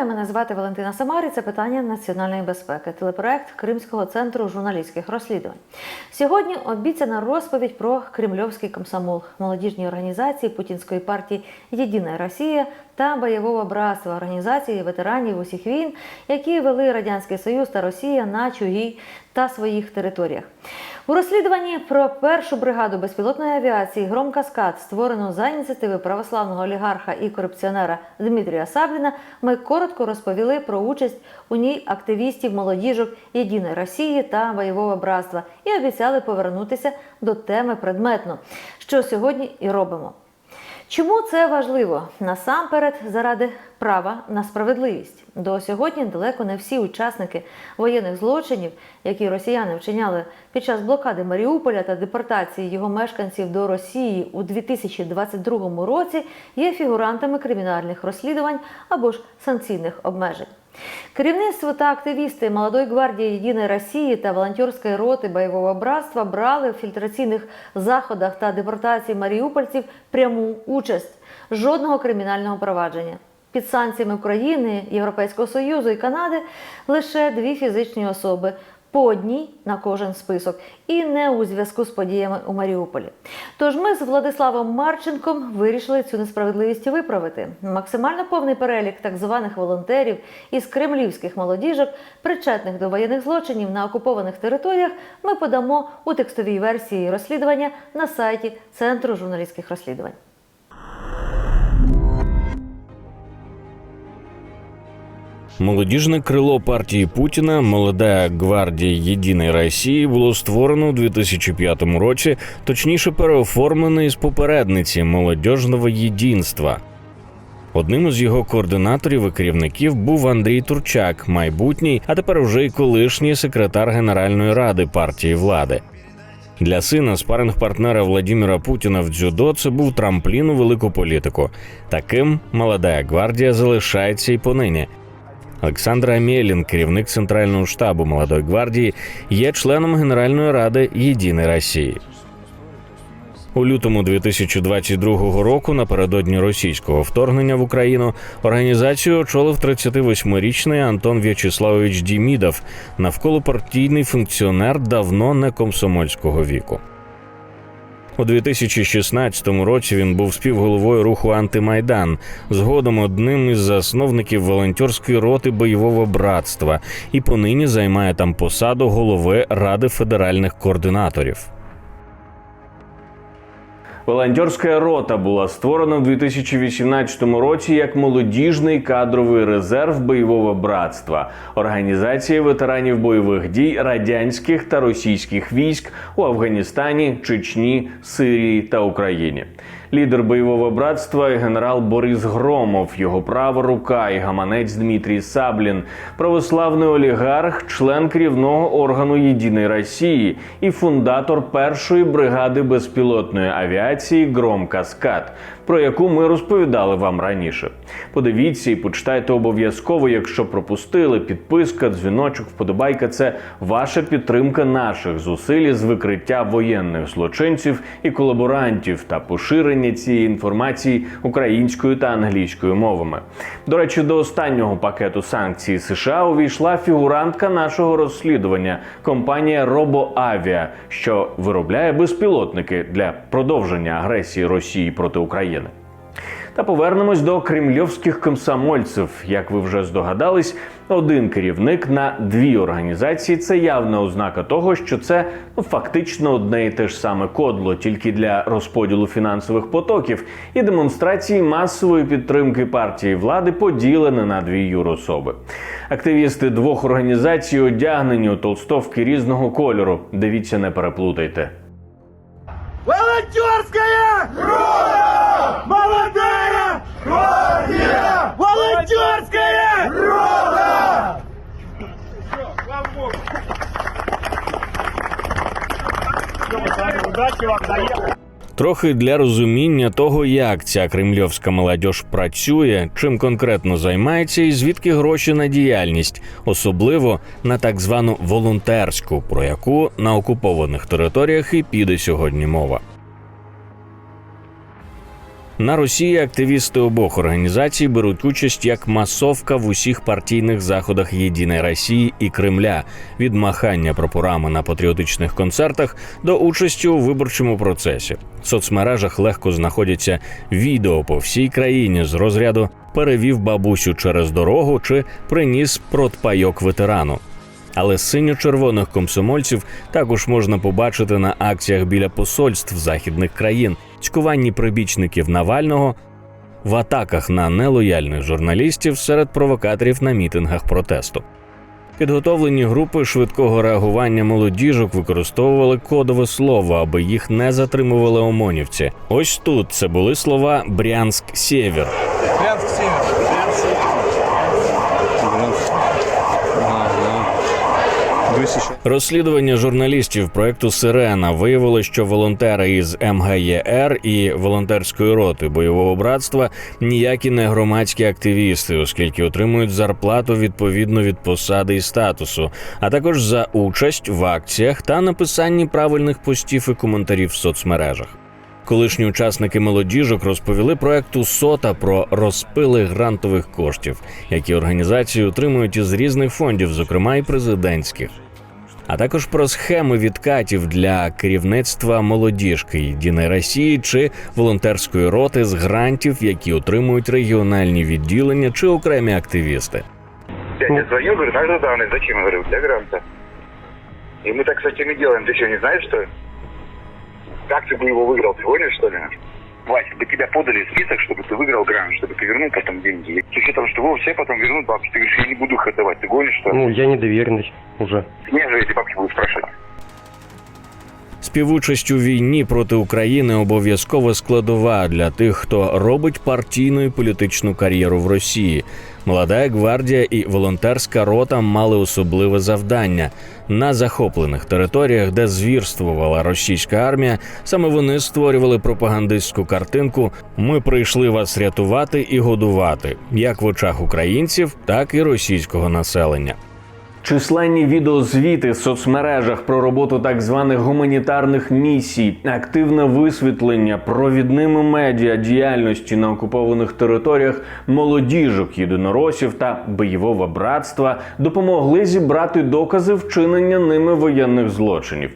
Вітаю, мене звати Валентина Самарі. Це питання національної безпеки. Телепроект Кримського центру журналістських розслідувань. Сьогодні обіцяна розповідь про кремльовський комсомол, молодіжні організації путінської партії Єдина Росія та бойового братства організації ветеранів усіх війн, які вели радянський Союз та Росія на чужій та своїх територіях. У розслідуванні про першу бригаду безпілотної авіації Гром Каскад, створену за ініціативи православного олігарха і корупціонера Дмитрія Сабліна, ми коротко розповіли про участь у ній активістів молодіжок Єдиної Росії та бойового братства і обіцяли повернутися до теми предметно, що сьогодні і робимо. Чому це важливо? Насамперед, заради права на справедливість. До сьогодні далеко не всі учасники воєнних злочинів, які росіяни вчиняли під час блокади Маріуполя та депортації його мешканців до Росії у 2022 році, є фігурантами кримінальних розслідувань або ж санкційних обмежень. Керівництво та активісти Молодої гвардії Єдиної Росії та волонтерської роти бойового братства брали в фільтраційних заходах та депортації маріупольців пряму участь. Жодного кримінального провадження. Під санкціями України, Європейського Союзу і Канади лише дві фізичні особи. По одній на кожен список, і не у зв'язку з подіями у Маріуполі. Тож ми з Владиславом Марченком вирішили цю несправедливість виправити. Максимально повний перелік так званих волонтерів із кремлівських молодіжок, причетних до воєнних злочинів на окупованих територіях, ми подамо у текстовій версії розслідування на сайті Центру журналістських розслідувань. Молодіжне крило партії Путіна Молода гвардія Єдиної Росії було створено у 2005 році, точніше переоформлене із попередниці молодіжного єдинства. Одним із його координаторів і керівників був Андрій Турчак, майбутній, а тепер вже й колишній секретар Генеральної ради партії влади. Для сина спаринг-партнера Владіміра Путіна в дзюдо це був трамплін у велику політику. Таким молода гвардія залишається і понині. Олександр Амєлін, керівник центрального штабу молодої гвардії, є членом Генеральної ради Єдиної Росії. У лютому 2022 року, напередодні російського вторгнення в Україну, організацію очолив 38-річний Антон В'ячеславович Дімідов, навколопартійний функціонер давно не комсомольського віку. У 2016 році він був співголовою руху Антимайдан, згодом одним із засновників волонтерської роти бойового братства і понині займає там посаду голови Ради федеральних координаторів. Волонтерська рота була створена в 2018 році як молодіжний кадровий резерв бойового братства, організації ветеранів бойових дій радянських та російських військ у Афганістані, Чечні, Сирії та Україні. Лідер бойового братства генерал Борис Громов, його права рука і гаманець Дмитрій Саблін, православний олігарх, член керівного органу Єдиної Росії і фундатор першої бригади безпілотної авіації Гром Каскад, про яку ми розповідали вам раніше. Подивіться і почитайте обов'язково, якщо пропустили. Підписка, дзвіночок, вподобайка це ваша підтримка наших зусиль з викриття воєнних злочинців і колаборантів та поширення цієї інформації українською та англійською мовами. До речі, до останнього пакету санкцій США увійшла фігурантка нашого розслідування компанія RoboAvia, що виробляє безпілотники для продовження агресії Росії проти України. Та повернемось до кремльовських комсомольців. Як ви вже здогадались, один керівник на дві організації це явна ознака того, що це ну, фактично одне і те ж саме кодло, тільки для розподілу фінансових потоків і демонстрації масової підтримки партії влади поділене на дві юрособи. Активісти двох організацій одягнені у толстовки різного кольору. Дивіться, не переплутайте. Волонтерская! Рота! Волонтерская! Все, пацаны, удачи вам! Трохи для розуміння того, як ця кремльовська молодь працює, чим конкретно займається і звідки гроші на діяльність, особливо на так звану волонтерську, про яку на окупованих територіях і піде сьогодні мова. На Росії активісти обох організацій беруть участь як масовка в усіх партійних заходах Єдиної Росії і Кремля від махання прапорами на патріотичних концертах до участі у виборчому процесі. В соцмережах легко знаходяться відео по всій країні з розряду перевів бабусю через дорогу чи приніс протпайок ветерану. Але синьо-червоних комсомольців також можна побачити на акціях біля посольств західних країн, цькуванні прибічників Навального, в атаках на нелояльних журналістів серед провокаторів на мітингах протесту. Підготовлені групи швидкого реагування молодіжок використовували кодове слово, аби їх не затримували ОМОНівці. Ось тут це були слова Брянськ Сєвєр. Розслідування журналістів проекту Сирена виявило, що волонтери із МГЄР і волонтерської роти бойового братства ніякі не громадські активісти, оскільки отримують зарплату відповідно від посади і статусу, а також за участь в акціях та написанні правильних постів і коментарів в соцмережах. Колишні учасники молодіжок розповіли проекту Сота про розпили грантових коштів, які організації отримують із різних фондів, зокрема і президентських А також про схеми відкатів для керівництва молодіжки Єдиної Росії чи волонтерської роти з грантів, які отримують регіональні відділення чи окремі активісти. Я тебе звонил, говорю, надо данные. Зачем? Я говорю, для гранта. И мы так, кстати, не делаем. Ты что, не знаешь, что ли? Как ты бы его выиграл? Ты гонишь, что ли? Вася, бы тебя подали список, чтобы ты выиграл грант, чтобы ты вернул потом деньги. С учетом, что его все потом вернут бабки. Ты говоришь, я не буду их отдавать. Ты гонишь, что ли? Ну, я недоверенный уже. Меня же эти бабки будут спрашивать. Співучасть у війні проти України обов'язкова складова для тих, хто робить партійну і політичну кар'єру в Росії. Молода гвардія і волонтерська рота мали особливе завдання на захоплених територіях, де звірствувала російська армія. Саме вони створювали пропагандистську картинку. Ми прийшли вас рятувати і годувати, як в очах українців, так і російського населення. Численні відеозвіти в соцмережах про роботу так званих гуманітарних місій, активне висвітлення провідними медіа діяльності на окупованих територіях молодіжок єдиноросів та бойового братства допомогли зібрати докази вчинення ними воєнних злочинів.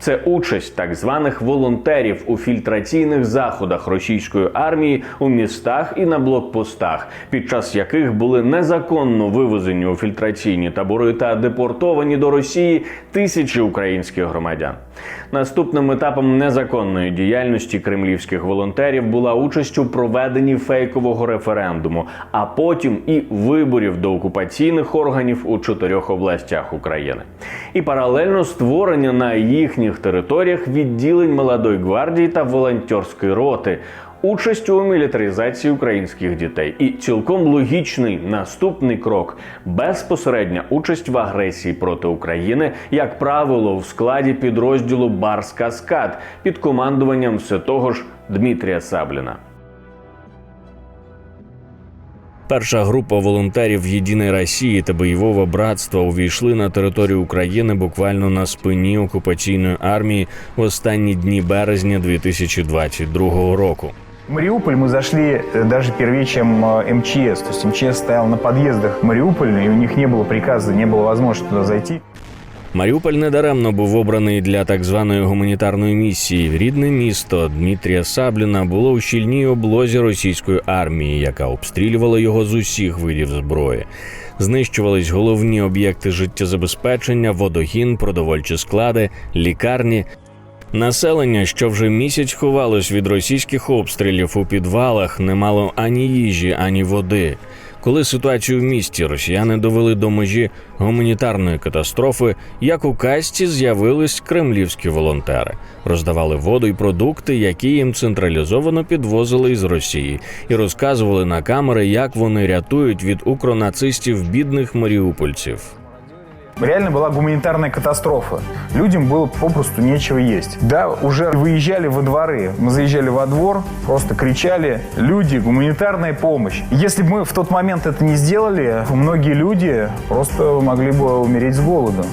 Це участь так званих волонтерів у фільтраційних заходах російської армії у містах і на блокпостах, під час яких були незаконно вивезені у фільтраційні табори та депортовані до Росії тисячі українських громадян. Наступним етапом незаконної діяльності кремлівських волонтерів була участь у проведенні фейкового референдуму, а потім і виборів до окупаційних органів у чотирьох областях України. І паралельно створення на їхніх територіях відділень молодої гвардії та волонтерської роти. Участь у мілітаризації українських дітей і цілком логічний наступний крок безпосередня участь в агресії проти України, як правило, в складі підрозділу Барс Каскад під командуванням все того ж Дмитрія Сабліна. Перша група волонтерів Єдиної Росії та бойового братства увійшли на територію України буквально на спині окупаційної армії в останні дні березня 2022 року. В Мариуполь мы зашли э, даже первее, чем э, МЧС. То есть МЧС стоял на подъездах Мариуполя, и у них не было приказа, не было возможности туда зайти. Маріуполь недаремно був обраний для так званої гуманітарної місії. Рідне місто Дмитрія Сабліна було у щільній облозі російської армії, яка обстрілювала його з усіх видів зброї. Знищувались головні об'єкти життєзабезпечення, водогін, продовольчі склади, лікарні. Населення, що вже місяць ховалось від російських обстрілів у підвалах, не мало ані їжі, ані води. Коли ситуацію в місті росіяни довели до межі гуманітарної катастрофи, як у касті з'явились кремлівські волонтери, роздавали воду й продукти, які їм централізовано підвозили із Росії, і розказували на камери, як вони рятують від укронацистів бідних маріупольців. Реально была гуманитарная катастрофа. Людям было попросту нечего есть. Да, уже выезжали во дворы. Мы заезжали во двор, просто кричали «Люди, гуманитарная помощь». Если бы мы в тот момент это не сделали, многие люди просто могли бы умереть с голоду.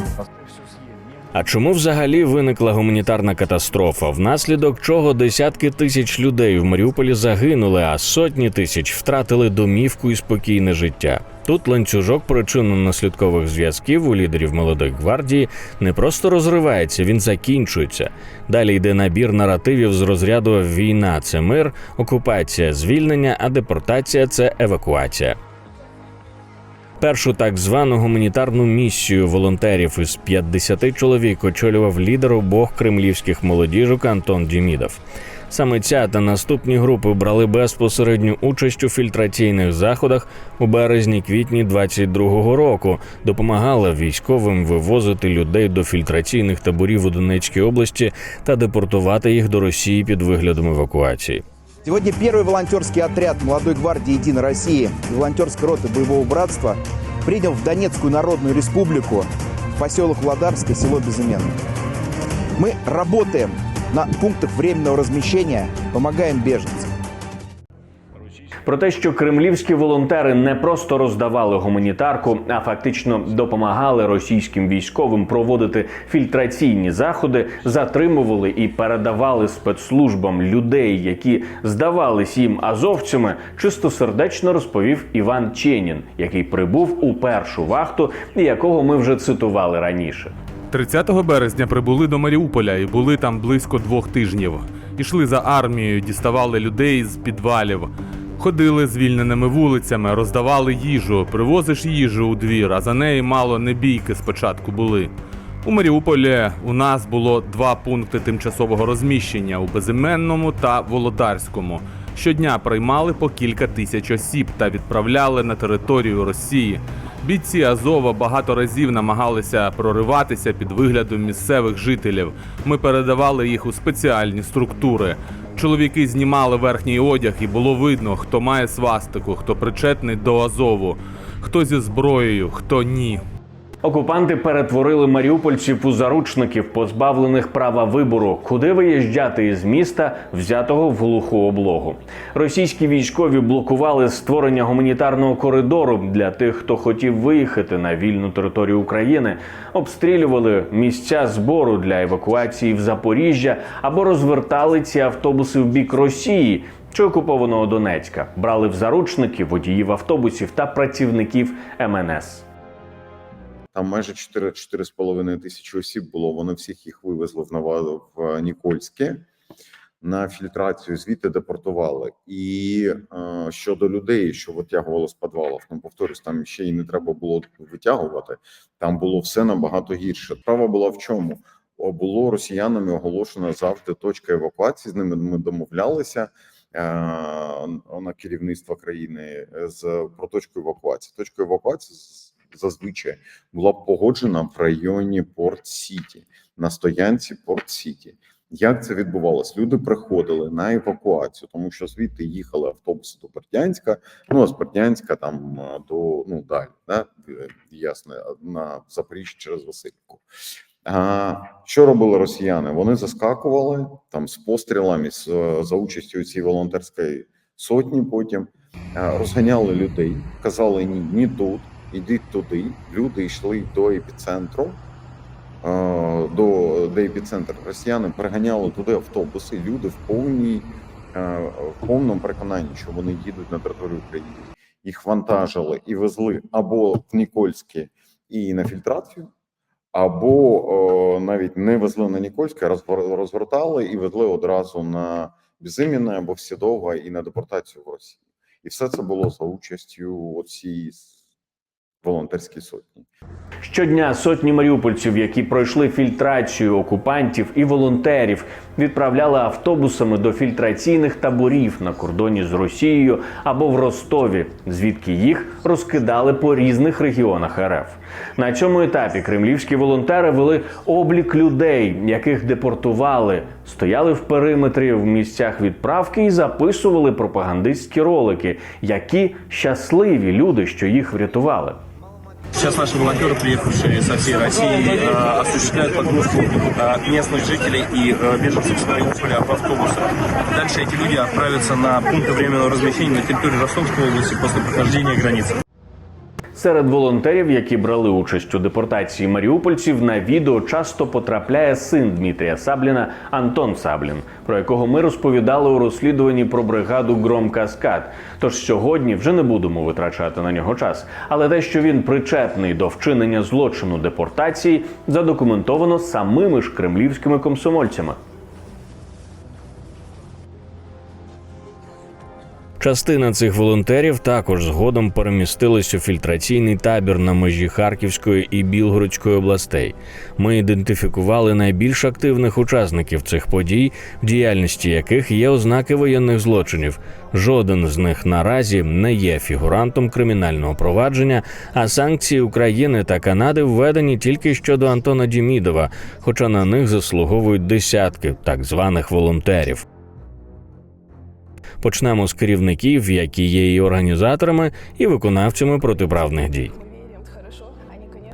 А чому взагалі виникла гуманітарна катастрофа, внаслідок чого десятки тисяч людей в Маріуполі загинули, а сотні тисяч втратили домівку і спокійне життя? Тут ланцюжок причинно-наслідкових зв'язків у лідерів молодої гвардії не просто розривається, він закінчується. Далі йде набір наративів з розряду війна це мир, окупація звільнення, а депортація це евакуація. Першу так звану гуманітарну місію волонтерів із 50 чоловік очолював лідер обох кремлівських молодіжок Антон Дімідов. Саме ця та наступні групи брали безпосередню участь у фільтраційних заходах у березні-квітні 22-го року, допомагали військовим вивозити людей до фільтраційних таборів у Донецькій області та депортувати їх до Росії під виглядом евакуації. Сегодня первый волонтерский отряд молодой гвардии «Единой России» и волонтерской роты боевого братства принял в Донецкую Народную Республику в поселок Владарское, село Безыменное. Мы работаем на пунктах временного размещения, помогаем беженцам. Про те, що кремлівські волонтери не просто роздавали гуманітарку, а фактично допомагали російським військовим проводити фільтраційні заходи, затримували і передавали спецслужбам людей, які здавались їм азовцями, чистосердечно розповів Іван Ченін, який прибув у першу вахту, якого ми вже цитували раніше. 30 березня прибули до Маріуполя і були там близько двох тижнів. Ішли за армією, діставали людей з підвалів, ходили звільненими вулицями, роздавали їжу, привозиш їжу у двір, а за неї мало не бійки спочатку були. У Маріуполі у нас було два пункти тимчасового розміщення у Безіменному та Володарському. Щодня приймали по кілька тисяч осіб та відправляли на територію Росії. Бійці Азова багато разів намагалися прориватися під виглядом місцевих жителів. Ми передавали їх у спеціальні структури. Чоловіки знімали верхній одяг, і було видно, хто має свастику, хто причетний до Азову, хто зі зброєю, хто ні. Окупанти перетворили маріупольців у заручників, позбавлених права вибору, куди виїжджати із міста, взятого в глуху облогу. Російські військові блокували створення гуманітарного коридору для тих, хто хотів виїхати на вільну територію України, обстрілювали місця збору для евакуації в Запоріжжя або розвертали ці автобуси в бік Росії. Чи окупованого Донецька брали в заручники водіїв автобусів та працівників МНС. Там майже 4 4,5 тисячі осіб було. Вони всіх їх вивезли в Ново в Нікольське на фільтрацію. Звідти депортували. І е, щодо людей, що витягували з підвалів, ну повторюсь, там ще й не треба було витягувати. Там було все набагато гірше. Справа була в чому? Було росіянами оголошено завжди точка евакуації. З ними ми домовлялися. е, На керівництво країни з про точку евакуації. Точку евакуації зазвичай була погоджена в районі Порт Сіті на стоянці Порт Сіті. Як це відбувалось? Люди приходили на евакуацію, тому що звідти їхали автобуси до Бердянська, ну а з Бердянська там до ну далі, да? е, ясно, на Запоріжжя через Васильівку. А, що робили росіяни? Вони заскакували там з пострілами з, за участю цієї волонтерської сотні. Потім розганяли людей, казали ні, ні тут, ідіть туди. Люди йшли до епіцентру. До де епіцентр росіяни приганяли туди автобуси. Люди в повній е, в повному переконанні, що вони їдуть на територію України. Їх вантажили і везли або в Нікольське і на фільтрацію, або о, навіть не везли на Нікольське, розвертали і везли одразу на Безиміне або в Сідово і на депортацію в Росію. І все це було за участю оцій волонтерській сотні. Щодня сотні маріупольців, які пройшли фільтрацію окупантів і волонтерів, відправляли автобусами до фільтраційних таборів на кордоні з Росією або в Ростові, звідки їх розкидали по різних регіонах РФ. На цьому етапі кремлівські волонтери вели облік людей, яких депортували, стояли в периметрі в місцях відправки і записували пропагандистські ролики, які щасливі люди, що їх врятували. Сейчас наши волонтеры, приехавшие со всей России, э, осуществляют погрузку э, местных жителей и э, беженцев с Мариуполя в автобусы. Дальше эти люди отправятся на пункты временного размещения на территории Ростовской области после прохождения границы. Серед волонтерів, які брали участь у депортації маріупольців, на відео часто потрапляє син Дмитрія Сабліна Антон Саблін, про якого ми розповідали у розслідуванні про бригаду Гром Каскад. Тож сьогодні вже не будемо витрачати на нього час. Але те, що він причетний до вчинення злочину депортації, задокументовано самими ж кремлівськими комсомольцями. Частина цих волонтерів також згодом перемістились у фільтраційний табір на межі Харківської і Білгородської областей. Ми ідентифікували найбільш активних учасників цих подій, в діяльності яких є ознаки воєнних злочинів. Жоден з них наразі не є фігурантом кримінального провадження, а санкції України та Канади введені тільки щодо Антона Дімідова, хоча на них заслуговують десятки так званих волонтерів. Почнемо з керівників, які є і організаторами, і виконавцями протиправних дій.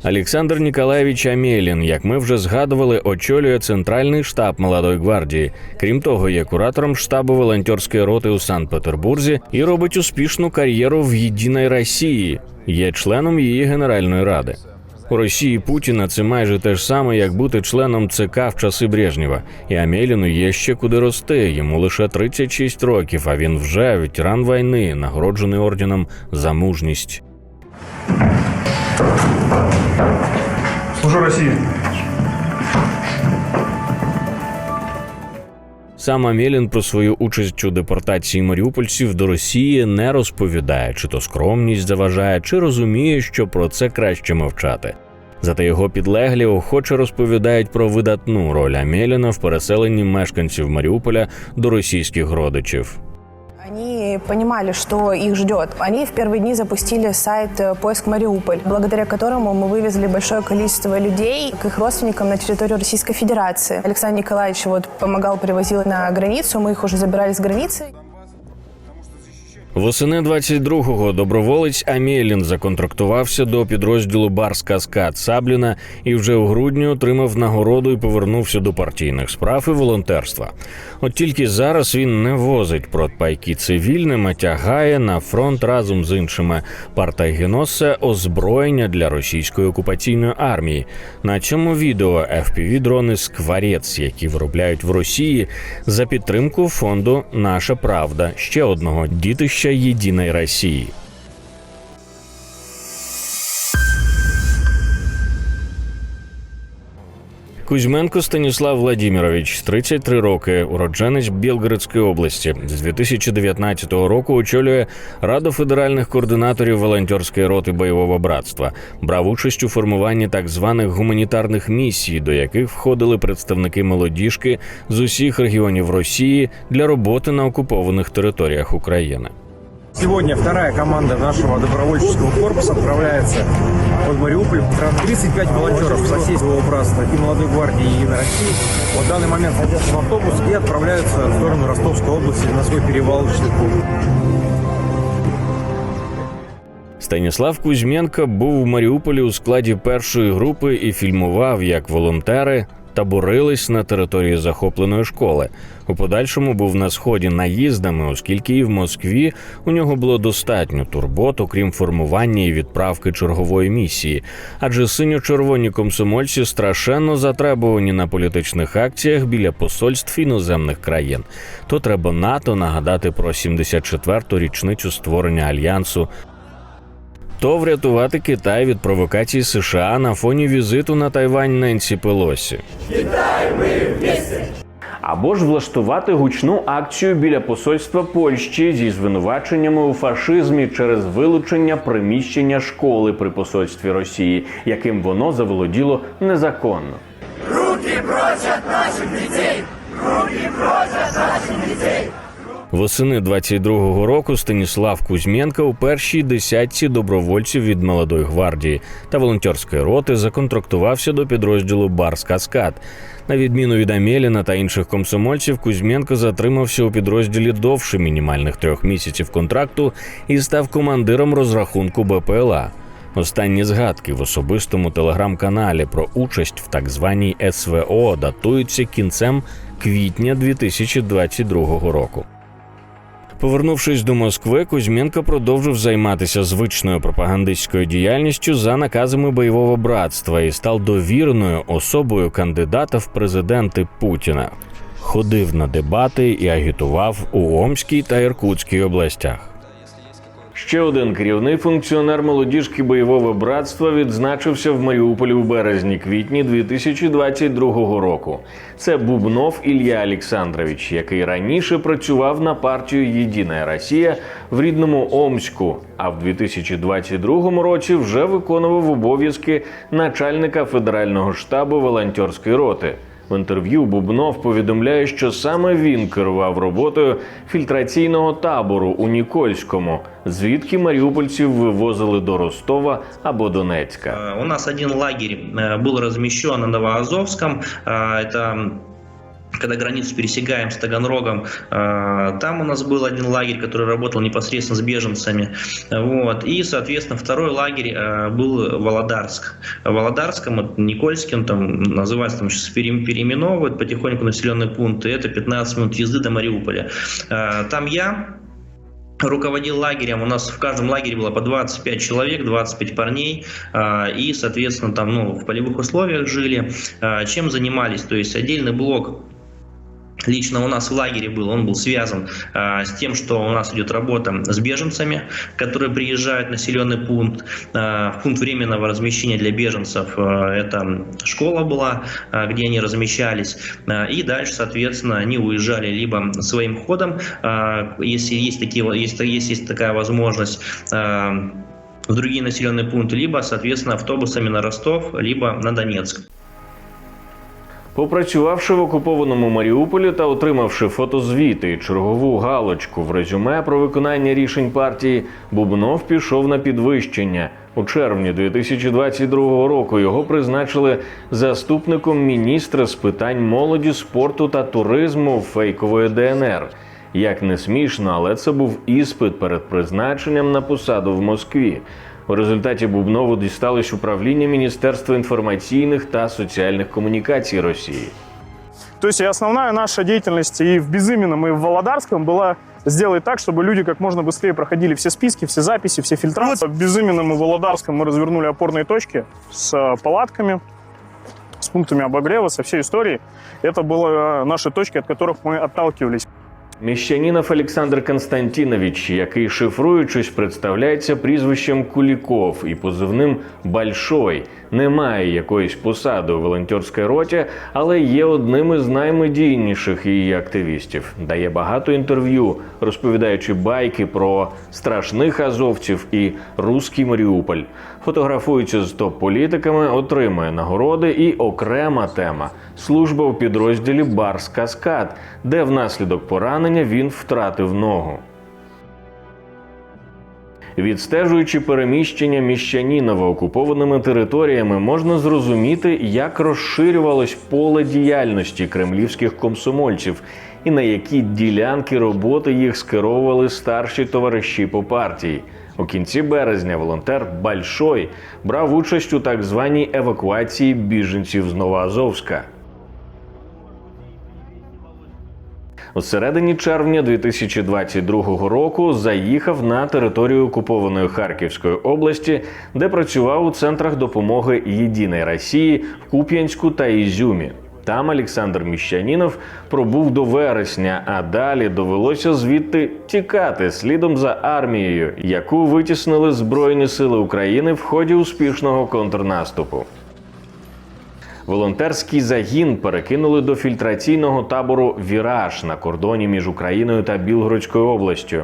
Олександр Ніколаєвич Амєлін, як ми вже згадували, очолює центральний штаб молодої гвардії. Крім того, є куратором штабу волонтерської роти у Санкт-Петербурзі і робить успішну кар'єру в Єдиній Росії. Є членом її генеральної ради. У Росії Путіна це майже те ж саме, як бути членом ЦК в часи Брежнєва. І Амєліну є ще куди рости. Йому лише 36 років, а він вже ветеран війни, нагороджений орденом за мужність. Служу России. Сам Амєлін про свою участь у депортації маріупольців до Росії не розповідає, чи то скромність заважає, чи розуміє, що про це краще мовчати. Зате його підлеглі охоче розповідають про видатну роль Амєліна в переселенні мешканців Маріуполя до російських родичів. Они понимали, что их ждет. Они в первые дни запустили сайт э, «Поиск Мариуполь», благодаря которому мы вывезли большое количество людей к их родственникам на территорию Российской Федерации. Александр Николаевич вот помогал, привозил на границу, мы их уже забирали с границы. Восени 22-го доброволець Амєлін законтрактувався до підрозділу Барс Каскад Сабліна і вже у грудні отримав нагороду і повернувся до партійних справ і волонтерства. От тільки зараз він не возить протпайки цивільним, а тягає на фронт разом з іншими партайгеносе озброєння для російської окупаційної армії. На цьому відео fpv дрони Скварець, які виробляють в Росії за підтримку фонду Наша Правда ще одного дітища Єдиної Росії. Кузьменко Станіслав Владімірович, 33 роки, уродженець Білгородської області. З 2019 року очолює Раду федеральних координаторів волонтерської роти бойового братства. Брав участь у формуванні так званих гуманітарних місій, до яких входили представники молодіжки з усіх регіонів Росії для роботи на окупованих територіях України. Сегодня вторая команда нашего добровольческого корпуса отправляется под Мариуполь. 35 волонтеров соседского братства и молодой гвардии Единой России в данный момент садятся в автобус и отправляются в сторону Ростовской области на свой перевалочный пункт. Станіслав Кузьменко був у Маріуполі у складі першої групи і фільмував, як волонтери таборились на території захопленої школи. У подальшому був на сході наїздами, оскільки і в Москві у нього було достатньо турбот, окрім формування і відправки чергової місії. Адже синьо-червоні комсомольці страшенно затребувані на політичних акціях біля посольств іноземних країн. То треба НАТО нагадати про 74-ту річницю створення альянсу то врятувати Китай від провокацій США на фоні візиту на Тайвань Ненсі Пелосі. Китай Або ж влаштувати гучну акцію біля посольства Польщі зі звинуваченнями у фашизмі через вилучення приміщення школи при посольстві Росії, яким воно заволоділо незаконно. Восени 22-го року Станіслав Кузьменко у першій десятці добровольців від молодої гвардії та волонтерської роти законтрактувався до підрозділу Барс Каскад. На відміну від Амєліна та інших комсомольців, Кузьменко затримався у підрозділі довше мінімальних трьох місяців контракту і став командиром розрахунку БПЛА. Останні згадки в особистому телеграм-каналі про участь в так званій СВО датуються кінцем квітня 2022 року. Повернувшись до Москви, Кузьменко продовжив займатися звичною пропагандистською діяльністю за наказами бойового братства і став довіреною особою кандидата в президенти Путіна. Ходив на дебати і агітував у Омській та Іркутській областях. Ще один керівний функціонер молодіжки бойового братства відзначився в Маріуполі у березні-квітні 2022 року. Це Бубнов Ілля Олександрович, який раніше працював на партію Єдина Росія в рідному Омську, а в 2022 році вже виконував обов'язки начальника федерального штабу волонтерської роти. В інтерв'ю Бубнов повідомляє, що саме він керував роботою фільтраційного табору у Нікольському, звідки маріупольців вивозили до Ростова або Донецька. Э, У нас один лагерь э, был размещен на Новоазовском. Э, Это когда границу пересекаем с Таганрогом, э, там у нас был один лагерь, который работал непосредственно с беженцами. Вот. И, соответственно, второй лагерь э, был Володарск. Володарском, Никольским, там называется, там сейчас пере- переименовывают потихоньку населенные пункты. Это 15 минут езды до Мариуполя. Э, Там я руководил лагерем. У нас в каждом лагере было по 25 человек, 25 парней. И, соответственно, там ну, в полевых условиях жили. Чем занимались? То есть отдельный блок Лично у нас в лагере был, он был связан а, с тем, что у нас идет работа с беженцами, которые приезжают в населенный пункт. А, в пункт временного размещения для беженцев а, это школа была, где они размещались. И дальше, соответственно, они уезжали либо своим ходом, если есть, такие, если, есть такая возможность, в другие населенные пункты, либо, соответственно, автобусами на Ростов, либо на Донецк. Попрацювавши в окупованому Маріуполі та отримавши фотозвіти і чергову галочку в резюме про виконання рішень партії, Бубнов пішов на підвищення. У червні 2022 року його призначили заступником міністра з питань молоді, спорту та туризму фейкової ДНР. Як не смішно, але це був іспит перед призначенням на посаду в Москві. У результаті Бубнову дісталось управління Міністерства інформаційних та соціальних комунікацій Росії. То есть и основная наша деятельность и в Безыменном, и в Володарском была сделать так, чтобы люди как можно быстрее проходили все списки, все записи, все фильтрации. В Безыменном и Володарском мы развернули опорные точки с э, палатками, с пунктами обогрева, со всей историей. Это были э, наши точки, от которых мы отталкивались. Міщанінов Олександр Константінович, який шифруючись, представляється прізвищем Куліков і позивним Большой, не має якоїсь посади у волонтерській роті, але є одним із наймедійніших її активістів. Дає багато інтерв'ю, розповідаючи байки про страшних азовців і руський Маріуполь. Фотографується з топ-політиками, отримує нагороди і окрема тема служба у підрозділі Барс Каскад, де внаслідок поранення він втратив ногу. Відстежуючи переміщення міщанінова окупованими територіями, можна зрозуміти, як розширювалось поле діяльності кремлівських комсомольців і на які ділянки роботи їх скеровували старші товариші по партії. У кінці березня волонтер Большой брав участь у так званій евакуації біженців з Новоазовська. У середині червня 2022 року заїхав на територію окупованої Харківської області, де працював у центрах допомоги Єдиної Росії в Куп'янську та Ізюмі. Там Олександр Міщанінов пробув до вересня, а далі довелося звідти тікати слідом за армією, яку витіснили Збройні Сили України в ході успішного контрнаступу. Волонтерський загін перекинули до фільтраційного табору Віраж на кордоні між Україною та Білгородською областю.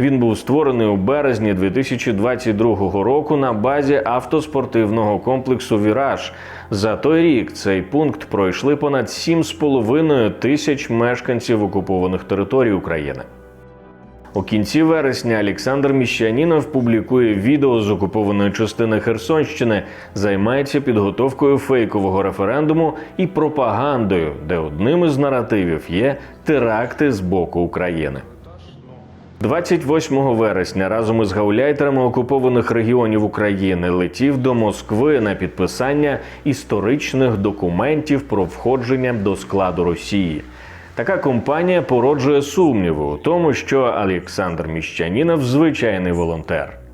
Він був створений у березні 2022 року на базі автоспортивного комплексу Віраж. За той рік цей пункт пройшли понад 7,5 тисяч мешканців окупованих територій України. У кінці вересня Олександр Міщанінов публікує відео з окупованої частини Херсонщини, займається підготовкою фейкового референдуму і пропагандою, де одним із наративів є теракти з боку України. 28 вересня разом із гауляйтерами окупованих регіонів України летів до Москви на підписання історичних документів про входження до складу Росії. Така компанія породжує сумніви у тому, що Олександр Міщанінов звичайний волонтер.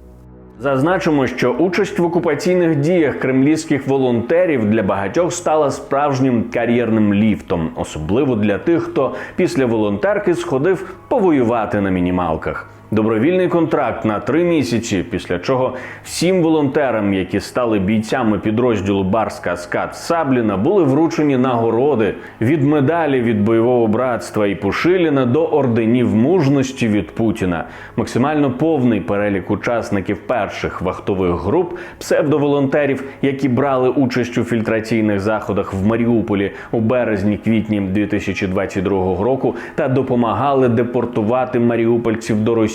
Зазначимо, що участь в окупаційних діях кремлівських волонтерів для багатьох стала справжнім кар'єрним ліфтом, особливо для тих, хто після волонтерки сходив повоювати на мінімалках. Добровільний контракт на три місяці, після чого всім волонтерам, які стали бійцями підрозділу Барська Скат Сабліна, були вручені нагороди від медалі від бойового братства і Пушиліна до орденів мужності від Путіна. Максимально повний перелік учасників перших вахтових груп псевдоволонтерів, які брали участь у фільтраційних заходах в Маріуполі у березні-квітні 2022 року та допомагали депортувати маріупольців до Росії.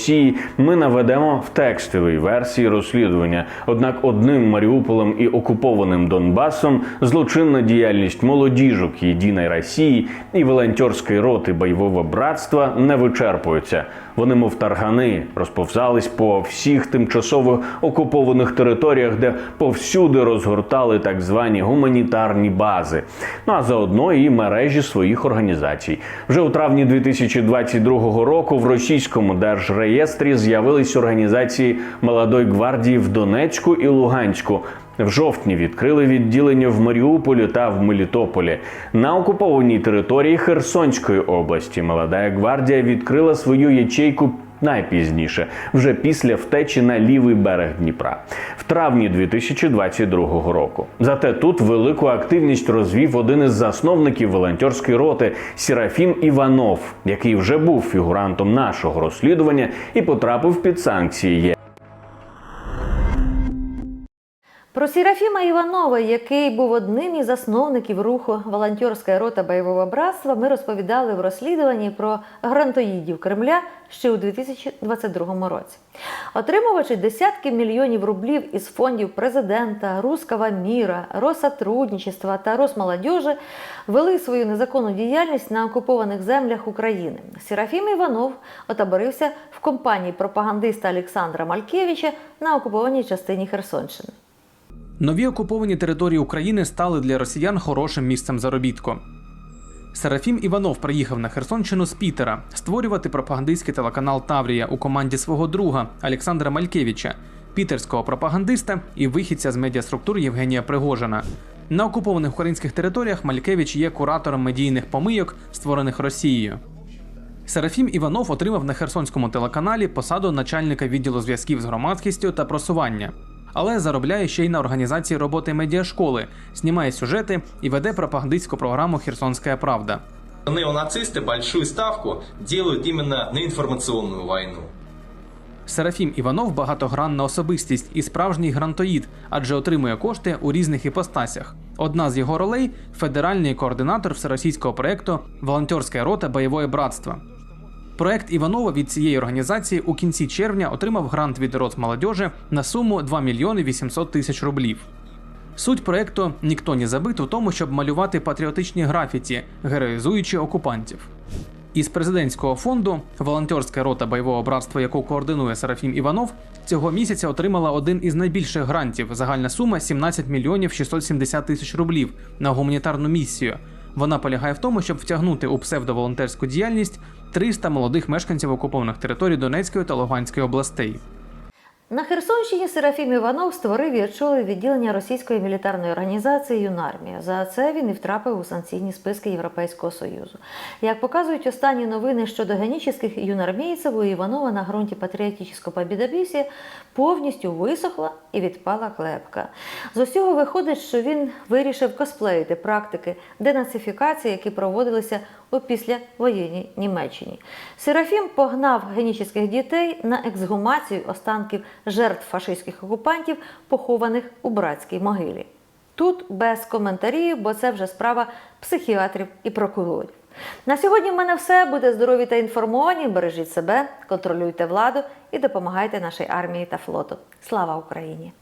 Ми наведемо в текстовій версії розслідування. Однак одним Маріуполем і окупованим Донбасом злочинна діяльність молодіжок Єдиної Росії і волонтерської роти бойового братства не вичерпується. Вони, мов таргани, розповзались по всіх тимчасово окупованих територіях, де повсюди розгортали так звані гуманітарні бази. Ну а заодно і мережі своїх організацій. Вже у травні 2022 року в російському держреєстрі з'явились організації молодої гвардії в Донецьку і Луганську. В жовтні відкрили відділення в Маріуполі та в Мелітополі. На окупованій території Херсонської області молода гвардія відкрила свою ячейку найпізніше, вже після втечі на лівий берег Дніпра в травні 2022 року. Зате тут велику активність розвів один із засновників волонтерської роти Серафім Іванов, який вже був фігурантом нашого розслідування і потрапив під санкції. Про Серафіма Іванова, який був одним із засновників руху волонтерська рота бойового братства, ми розповідали в розслідуванні про грантоїдів Кремля ще у 2022 році. Отримувачи десятки мільйонів рублів із фондів президента, Руского міра, Россотрудничества та Росмолодежі вели свою незаконну діяльність на окупованих землях України. Серафім Іванов отоборився в компанії пропагандиста Олександра Малькевича на окупованій частині Херсонщини. Нові окуповані території України стали для росіян хорошим місцем заробітку. Серафім Іванов приїхав на Херсонщину з Пітера створювати пропагандистський телеканал Таврія у команді свого друга Олександра Малькевича, пітерського пропагандиста і вихідця з медіаструктур Євгенія Пригожина. На окупованих українських територіях Малькевич є куратором медійних помийок, створених Росією. Серафім Іванов отримав на Херсонському телеканалі посаду начальника відділу зв'язків з громадськістю та просування, але заробляє ще й на організації роботи медіашколи, знімає сюжети і веде пропагандистську програму Херсонська Правда. Неонацисты большую ставку делают именно на информационную войну. Серафім Іванов багатогранна особистість і справжній грантоїд, адже отримує кошти у різних іпостасях. Одна з його ролей федеральний координатор всеросійського проєкту Волонтерська рота бойове братство. Проект Іванова від цієї організації у кінці червня отримав грант від Росмолодежі на суму 2 мільйони 800 тисяч рублів. Суть проекту ніхто не забит у тому, щоб малювати патріотичні графіті, героїзуючи окупантів. Із президентського фонду волонтерська рота бойового братства, яку координує Серафім Іванов, цього місяця отримала один із найбільших грантів. Загальна сума 17 мільйонів 670 тисяч рублів на гуманітарну місію. Вона полягає в тому, щоб втягнути у псевдоволонтерську діяльність 300 молодих мешканців окупованих територій Донецької та Луганської областей. На Херсонщині Серафім Іванов створив і очолив відділення російської мілітарної організації Юнармія. За це він і втрапив у санкційні списки Європейського Союзу. Як показують останні новини щодо генічних юнармійців, у Іванова на ґрунті патріотичного побідобісі повністю висохла і відпала клепка. З усього виходить, що він вирішив косплеїти практики денацифікації, які проводилися у післявоєнній Німеччині. Серафім погнав генічних дітей на ексгумацію останків жертв фашистських окупантів, похованих у братській могилі. Тут без коментарів, бо це вже справа психіатрів і прокурорів. На сьогодні в мене все. Будьте здорові та інформовані. Бережіть себе, контролюйте владу і допомагайте нашій армії та флоту. Слава Україні!